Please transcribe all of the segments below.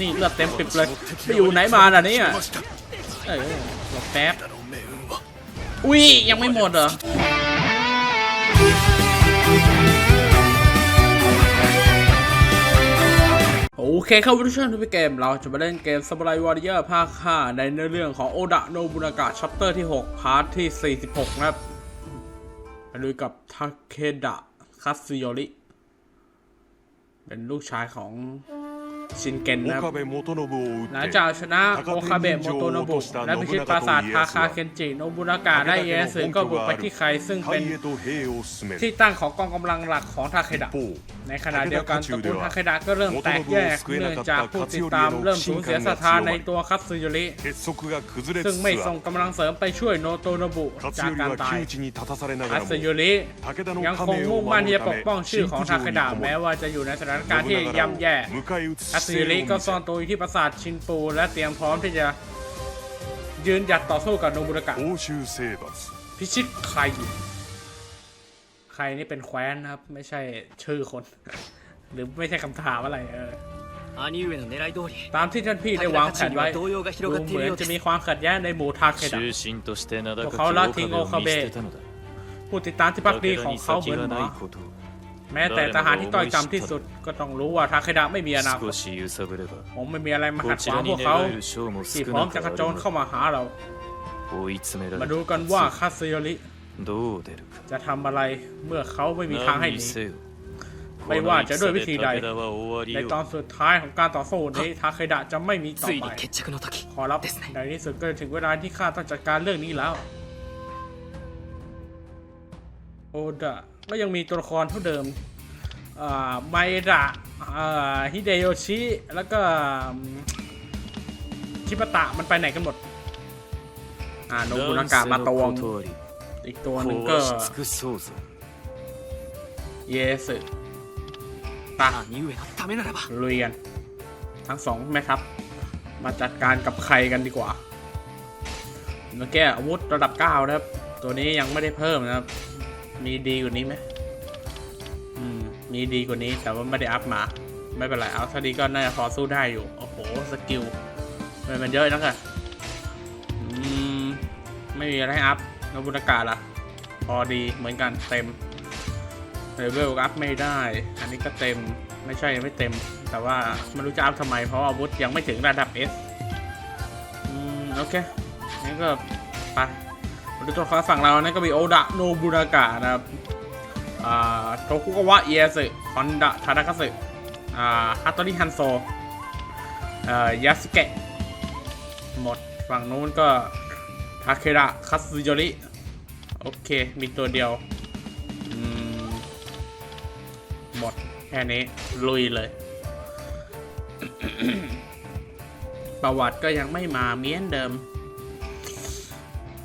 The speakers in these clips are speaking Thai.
นี่เลือดเต็มปิบเลยไปอยู่ไหนมาน่ะเนี่ยเออหลบแป๊บอุ้ยยังไม่หมดเหรอโอเคครับทุกท่านทุกเกม เราจะมาเล่นเกม Samurai Warrior ภาค 5 ในเนื้อเรื่องของโอดะโนบุนากะชัปเตอร์ที่ 6 พาร์ทที่ 46 นะครับไปดูกับทาเคดะคัตสึโยริ เป็นลูกชายของ ชินเกนนะครับหลังจากชนะโอคาเบะโมโตโนบุและพิชิตปราสาททาคาเคนจิโนบุนากะได้เอสึก็บุกไปที่ใครซึ่งเป็นที่ตั้งของกองกำลังหลักของทาเคดะในขณะเดียวกันตระกูลทาเคดะก็เริ่มแตกแยกเนื่องจากผู้ติดตามเริ่มสูญเสียศรัทธาในตัวคัตสึยริซึ่งไม่ส่งกำลังเสริมไปช่วยโนโตโนบุจากการตายคัตสึยริยังคงมุ่งมั่นที่จะปกป้องชื่อของทาเคดะแม้ว่าจะอยู่ในสถานการณ์ที่ย่ำแย่อสซิริก็ซ่อนตัวอยู่ที่ปราสาทชินปู และเตรียมพร้อมที่จะยืนหยัดต่อสู้กับโนบุระกะพิชิตใครใครนี่เป็นแคว้นนะครับ ไม่ใช่ชื่อคน หรือไม่ใช่คำถามอะไรเออตามที่ท่านพี่ได้วางแผนไว้ดูเหมือนจะมีความขัดแย้งในหมู่ทาเคดะพวกเขาละทิ้งโอคาเบะผู้ติดตามที่พักดีของเขาเหมือนหมา แม้แต่ทหารที่ต้อยจำที่สุดก็ต้องรู้ว่าทาเคดะไม่มีอนาคตผมไม่มีอะไรมาขัดขวางพวกเขาที่พร้อมจะกระโจนเข้ามาหาเรา มาดูกันว่าคาซิโอริจะทำอะไรเมื่อเขาไม่มีทางให้หนีไม่ว่าจะด้วยวิธีใด ในตอนสุดท้ายของการต่อสู้นี้ทาเคดะจะไม่มีต่อไปขอรับในที่สุดก็ถึงเวลาที่ข้าต้องจัดการเรื่องนี้แล้ว โอดะ ก็ยังมีตัวละครเท่าเดิมไมระฮิเดโยชิ แล้วก็ชิปตะมันไปไหนกันหมด อ่าโนบุนากามาตวงอีกตัวหนึ่งก็เยสึตาลุยกัน ทั้งสองแม่ครับ มาจัดการกับใครกันดีกว่าเมื่อกี้อาวุธระดับ 9 นะครับ ตัวนี้ยังไม่ได้เพิ่มนะครับ มีดีกว่านี้ไหมอืม มีดีกว่านี้แต่ว่าไม่ได้อัพมา ไม่เป็นไร เอาถ้าดีก็น่าจะพอสู้ได้อยู่ โอ้โห สกิลทำไมมันเยอะนักอะอืม ไม่มีอะไรอัพโนบุนากาล่ะ พอดีเหมือนกันเต็มเลเวลอัพไม่ได้ อันนี้ก็เต็ม ไม่ใช่ยังไม่เต็ม แต่ว่าไม่รู้จะอัพทำไม เพราะอาวุธยังไม่ถึงระดับ S อืม โอเคงั้นก็ไป มาดูตัวละครฝั่งเรานั่นก็มีโอดะโนบุนากะนะครับโทคุกาวะเยสึฮอนดะทาดาคัสึอ่าฮัตโตริฮันโซอ่อยาสเกะหมดฝั่งนู้นก็ทาเคระคัตสึโยริโอเค มีตัวเดียวหมดแค่นี้ ลุยเลย ประวัติก็ยังไม่มาเหมียนเดิม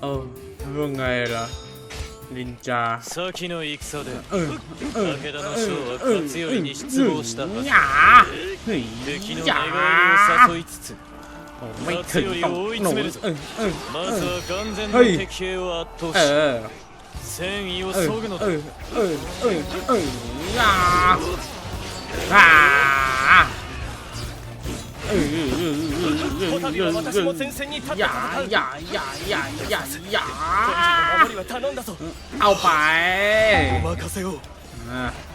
เอ อเรื่องไงล่ะนินจา 先の戦で เออเออ 武田の将は勝頼に失望したはず หยาเฮ้ย 敵の หยา 願いを誘いつつ โอ้ไม่ถึงต้องหนูเออเออ まずは完全な敵兵を圧倒 เอ し อ 戦意を เออ 削ぐの เอ だ อเ ออเออเออหยาอ่าเออเออเออเออ こたびは私も前線に立って หยา 戦う หยาหยาหยาหยาหยา 守りは頼んだぞ เอาไป お任せを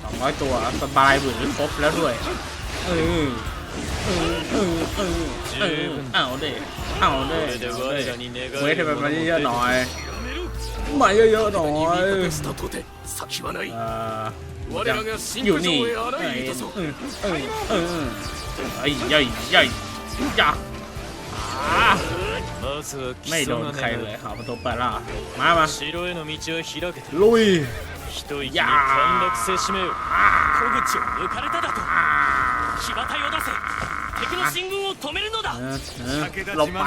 สองร้อยตัวสบายหรือครบแล้วด้วยเออเออเออเออเออเอาเด็เอาเด็ これで我らに願 เว้ย え ทำ る ไม も มัน の เยอะๆหน่อยมาเยอะๆหน่อย したとて先はない เอ่อ 我らが新 อยู่ 九条 นี่ へ เอ あら อ いいたぞ เออเออเออไอ้ใหญ่ใหญ่จ้า まずは基 ไม่โดนใครเลยครับตัวเปล่วมามาลุยยาหลบไป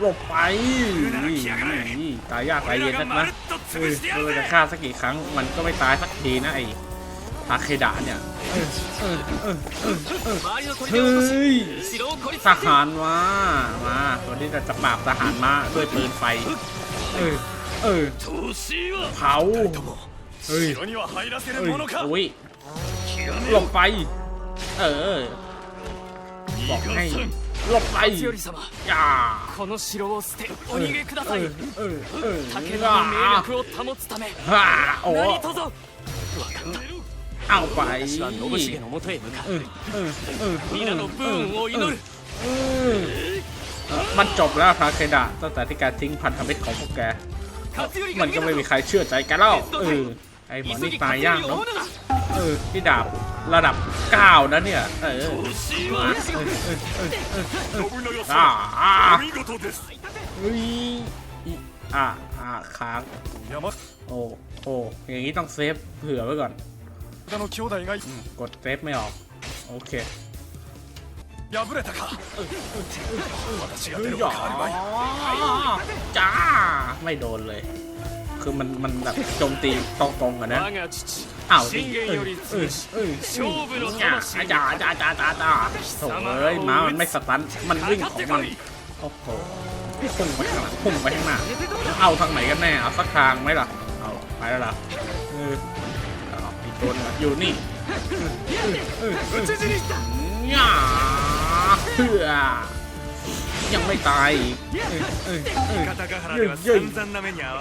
หลบไปตายยากตายเย็นนักนะเออเราจะฆ่าสักกี่ครั้งมันก็ไม่ตายสักทีนะไอ้ ทาเคดะเนี่ย 周りの砦 เฮ้ を落とし ย 城を孤立 ทหารมามาวันนี้เราจะปราบทหารมาด้วยปืนไฟ เออ เออ 投資は เผา เฮ้ย 城には入らせる เฮ้ย ものか อุ้ยหลบไป เออ 二 บอกให้หลบไป 勝頼様 อย่า この城を捨てお逃げくだ เอ さい อเออเออ 武田の命力を保つため ฮ่าโอ้ 何卒分かっ เอาไปมันจบแล้วครับเคดาตั้งแต่ที่การทิ้งพันธมิตรของพวกแก มันก็ไม่มีใครเชื่อใจแกแล้วเออไอ้หมอนี่ตายยากเนาะเออที่ดาบระดับเก้านะเนี่ยเอออ่าอ่าอ่าค้างโอ้โหอย่างนี้ต้องเซฟเผื่อไว้ก่อน 田の兄弟が อืมกดเซฟไม่ออก โอเค 敗れたか私が เฮ้ 出 ย る หยอ 変わりまい จ้า ไม่โดนเลย คือมันมันแบบโจมตีตรงๆกันนะ 我が父 อ้าวดิ 信玄より เออ 潰し เออ 勝負の จ้า 魂 จ้าจ้าจ้าจ้าจ้าโถ่เอ้ยม้ามันไม่สตัน มันวิ่งของมัน โอ้โหพุ่งไปข้างหลังพุ่งไปข้างหน้า เอาทางไหนกันแน่ เอาสักทางไหมล่ะ เอาไปแล้วล่ะเออเอาอีก ตันอยู่นี่ง่าเพื่อยังไม่ตายอีกเยอะเยอะ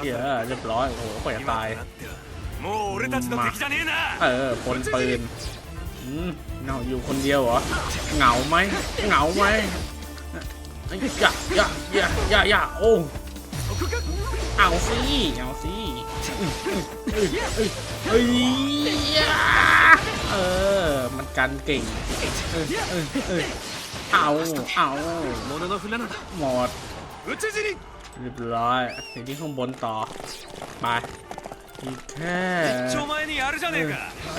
เยอะเรียบร้อยโอ้โหกว่าจะตายมาเออพลปืนเหงาอยู่คนเดียวเหรอเหงาไหมเหงาไหมอย่าอย่าอย่าอย่าอย่าโอ้เอาสิเอาสิ เฮ้ยเออ มันกันเก่ง เอาเอาหมดเรียบร้อยสิ่งที่ข้างบนต่อ ไปอีกแค่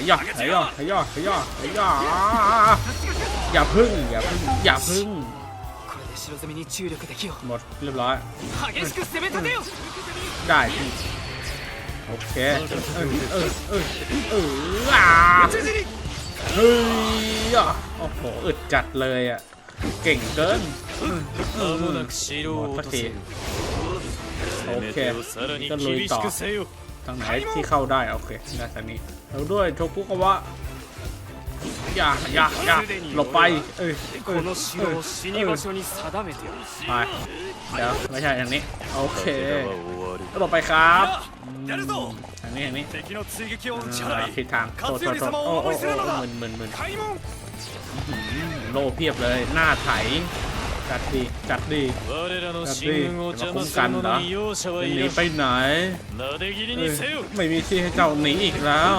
หย่อกหย่อกหย่อกหย่อกหยอกอย่าพึ่ง อย่าพึ่ง อย่าพึ่งหมดเรียบร้อยได้ โอเคเออเออเออเอออ่าเฮ้ยโอ้โหอึดจัดเลยอะเก่งเกินหมดทักทีโอเคก็ลุยต่อทางไหนที่เข้าได้โอเคได้ทางนี้แล้วด้วยโชกุกวะ อย่าอย่าอย่าหลบไป เออเอเไปเดี๋ยวไม่ใช่อย่างนี้ โอเคแล้วต่อไปครับอันนี้อันนี้ผิดทางโทโทโทโอ้โอ้หมื่นหมื่นหมื่นโลเพียบเลยหน้าไถจัดดีจัดดีจัดดีมาคุ้มกันเหรอหนีไปไหน ไม่มีที่ให้เจ้าหนีอีกแล้ว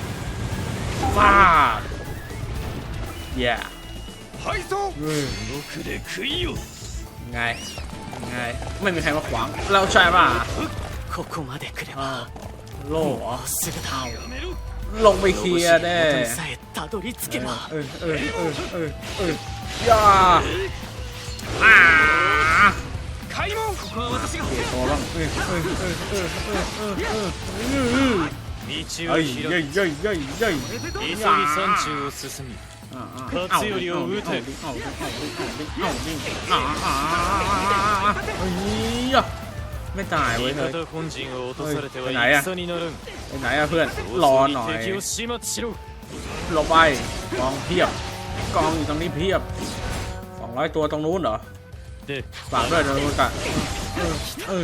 ฟาดเย่ไง ไง ไม่มีใครมาขวาง เราใช่ป่ะโล่เหรอลงไปเคลียร์ได้เออเออเออเออเออย่าอ่าเสียตัวบ้างเออเออเออเออเออเออ 道を広げ急ぎ山中を進みไม่ตายเว้ยเฮ้ยไปไหนอะไปไหนอะเพื่อนรอหน่อยหลบไปกองเพียบกองอยู่ตรงนี้เพียบสองร้อยตัวตรงนู้นเหรอฝากด้วยนะลูกตาเออเออ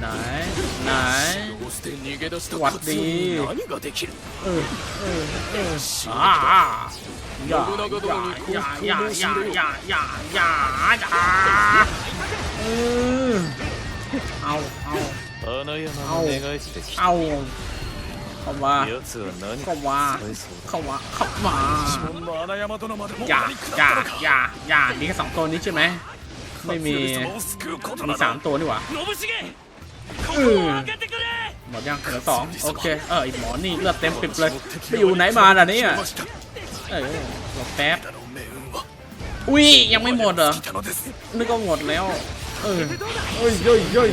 ไหนไหนหวัดดีเออเออเอออ่าอย่าอย่าอย่าอย่าอย่าอย่าอย่าอย่าเออเอาเอาเอาเอาเข้ามาเข้ามาเข้ามาเข้ามาอย่าอย่าอย่าอย่ามีแค่สองตัวนี้ใช่ไหมไม่มีมีสามตัวนี่หว่า หมดยังเหลือสองโอเค เอออีกหมอนี่เลือดเต็มปิดเลยไปอยู่ไหนมาอะนี่ยเออหลบแป๊บอุ้ยยังไม่หมดเหรอนึกว่าหมดแล้ว เออเอ้ยเย้ยเย้ย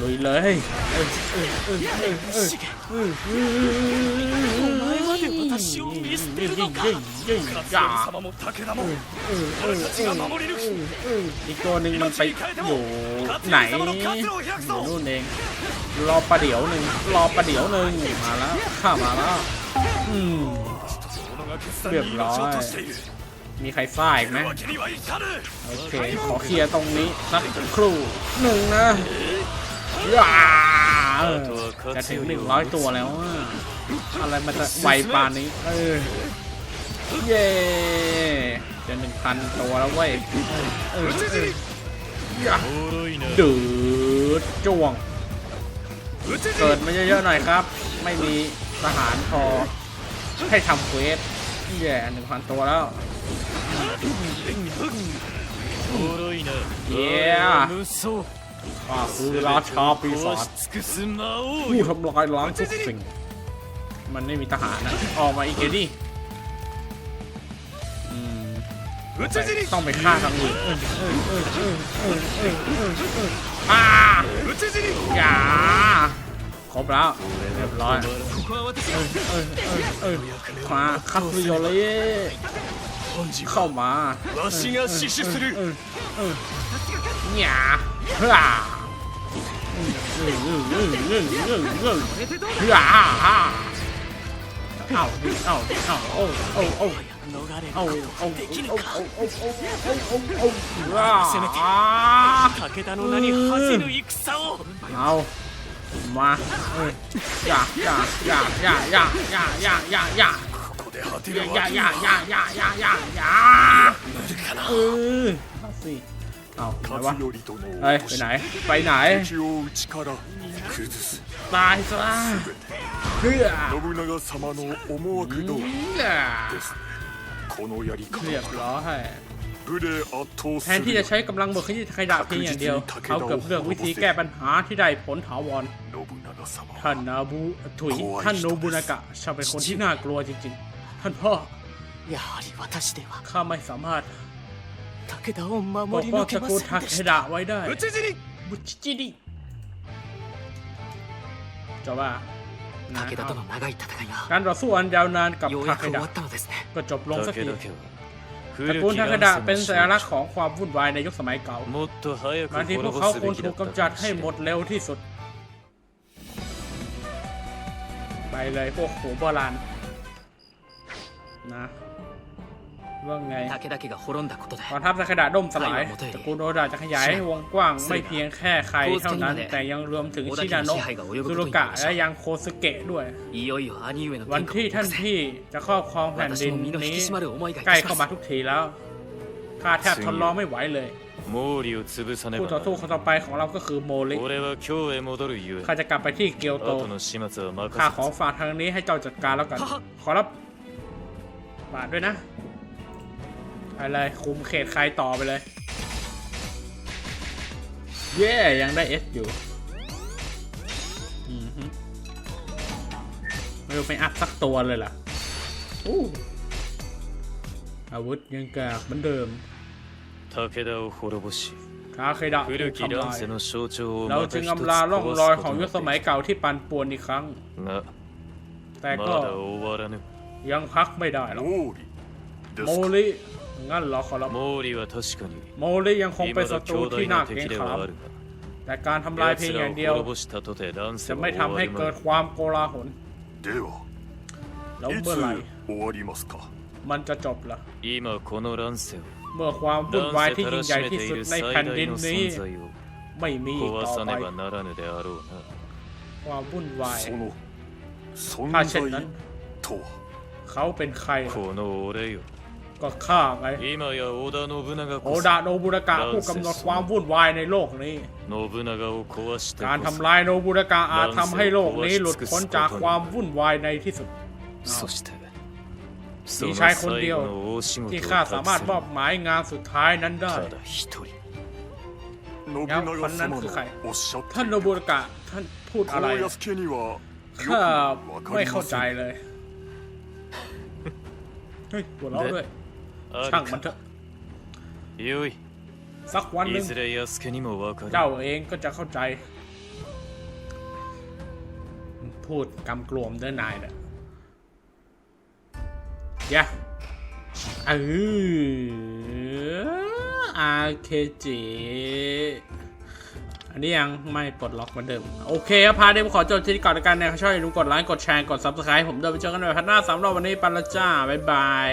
ลุยเลยเออเออเออเออเออ てるのか เย้ยเย้ย 勝 อย่า 頼様も武田も เออเออ 俺たちが守り抜き อีกตัวหนึ่งมันไปอยู่ไหนอยู่นู่นเองรอประเดี๋ยวหนึ่งรอประเดี๋ยวหนึ่งมาแล้วข้ามาแล้วอืม 己が決断に命を落としている มีใครซ่าอีกไหม わけにはいかぬ โอเค ขอเคลียร์ตรงนี้สักครู่หนึ่งนะว้าเออจะถึงหนึ่งร้อยตัวแล้วอะอะไรมันจะไวปานนี้ เออ เย่จะหนึ่งพันตัวแล้วเว้ยดืดจ้วง เกิดมาเยอะๆหน่อยครับ ไม่มีทหารพอให้ทำเควสแย่หนึ่งพันตัวแล้วเย้ก็คือราชาปีศาจผู้ทำลายล้างทุกสิ่ง มันไม่มีทหารนะออกมาอีกเดี ต้องไปฆ่าทางอื่นอ่าอย่าครบแล้วเรียบร้อยมาคัตสุโยเลเข้ามาเนี่ยฮ่าฮ่าฮ่า อเออหยาเฮ้ออืมอืมอืมอืมอืมอืมอืมเฮ้ออ่าอ่าเอ้าดิเอ้าดิเอ้าโอ้โอ้โอ้ 逃れる โอ้ こ โอ้ とできぬ โอ้ か โอ้โอ้โอ้โอ้โอ้ว้า 武田の名に恥じぬ戦を เอามาเอออย่าอย่าอย่าอย่าอย่าอย่าอย่าอย่าอย่า ここで果て อย่า る อย่า わけ อย่าอย่าอย่าอย่าอย่าอย่า 無理かな เออเอาสิเอาไหนวะ 勝頼殿を เฮ้ย 起 ไป こし ไหน ไปไหน 敵を内から崩す ตายซะ เพื่อ 信長様の思惑通り เพื่อ ですこのやり方 เรียบร้อย 武で圧倒 แท す นที่จะ る ใช้กำลังบวกขยี้ขยะเพียงอย่างเดียวเขาเกือบเลือกวิธีแก้ปัญหาที่ได้ผลถาวร 信長様 ท่านนาบูถุยท่านโนบุนากะช่างเป็นคนที่น่ากลัวจริงๆ ท่านพ่อ やはり私では ข้าไม่สามารถ 武田を ป 守 ก り ป้อง 抜 ต け ระ ま กูล せ ทาน で เค した ดะไว้ได้ 討ち死に บุชิจิดิจบว่า การต่อสู้อันยาวนานกับทาเคดะก็จบลงสักทีตระกูลทาเคดะเป็นสัญลักษณ์ของความวุ่นวายในยุคสมัยเก่าการที่พวกเขาควรถูกกำจัดให้หมดเร็วที่สุด ไปเลยพวกโหโบราณนะ ว่าไงกองทัพทาเคดะด่มสลายตระกูลโอดาจะขยายวงกว้างไม่เพียงแค่ใครเท่านั้น แต่ยังรวมถึงชินาโนะซุรุกะและยังโคสเกะด้วย วันที่ท่านพี่จะครอบครองแผ่นดินนี้ใกล้เข้ามาทุกทีแล้วข้าแทบทนร้องไม่ไหวเลยผู้ต่อสู้คนต่อไปของเราก็คือโมริข้าจะกลับไปที่เกียวโตข้าขอฝากทางนี้ให้เจ้าจัดการแล้วกัน ขอรับบาทด้วยนะ ไปเลย คุมเขตใครต่อไปเลย เย่ยังได้เอสอยู่ไม่รู้ไปอัพสักตัวเลยล่ะอู้อาวุธยังกาเหมือนเดิมทาเคดะโฮโรบุชิทาเคดะถูกทำลายเราจึงอำลาล่องรอยของยุคสมัยเก่าที่ปันป่วนอีกครั้ง แต่ก็ยังพักไม่ได้หรอกโมริ งั้นเรอขอรับโมรียังคงเป็นศัตรูที่น่าเกรงขามแต่การทำลายเพียงอย่างเดียว จะไม่ทำให้เกิดความโกลาหลแล้วเมื่อไหร่มันจะจบล่ะเมื่อความวุ่นวายที่ยิ่งใหญ่ที่สุดในแผ่นดินนี้ ไม่มีต่อไปความวุ่นวายถ้าเช่นนั้นเขาเป็นใคร ก็ฆ่าไงโอดาโนบุรากะผู้กำหนดความวุ่นวายในโลกนี้ การทำลายโนบุรากะอาจทำให้โลกนี้หลุดพ้นจากความวุ่นวายในที่สุดมีชายคนเดียวที่ข้าสามารถมอบหมายงานสุดท้ายนั้นได้แล้วคนนั้นคือใคร ท่านโนบุรากะท่านพูดอะไรข้าไม่เข้าใจเลย เฮ้ยปวดราะด้วย ช่างมันเถอะยุยสักวันหนึ่งเจ้าเองก็จะเข้าใจ พูดกำกลวมเด้อนายน่ะยะเอออาเคจิอันนี้ยังไม่ปลดล็อกเหมือนเดิม โอเคครับพาเดมขอจบที่นี่ก่อนละกันนะครับชอบอย่าลืมกดไลค์กดแชร์กด subscribe ผมเดินไปเจอกันใหม่พันหน้าสำหรับวันนี้ปัปละจ้า บ๊ายบาย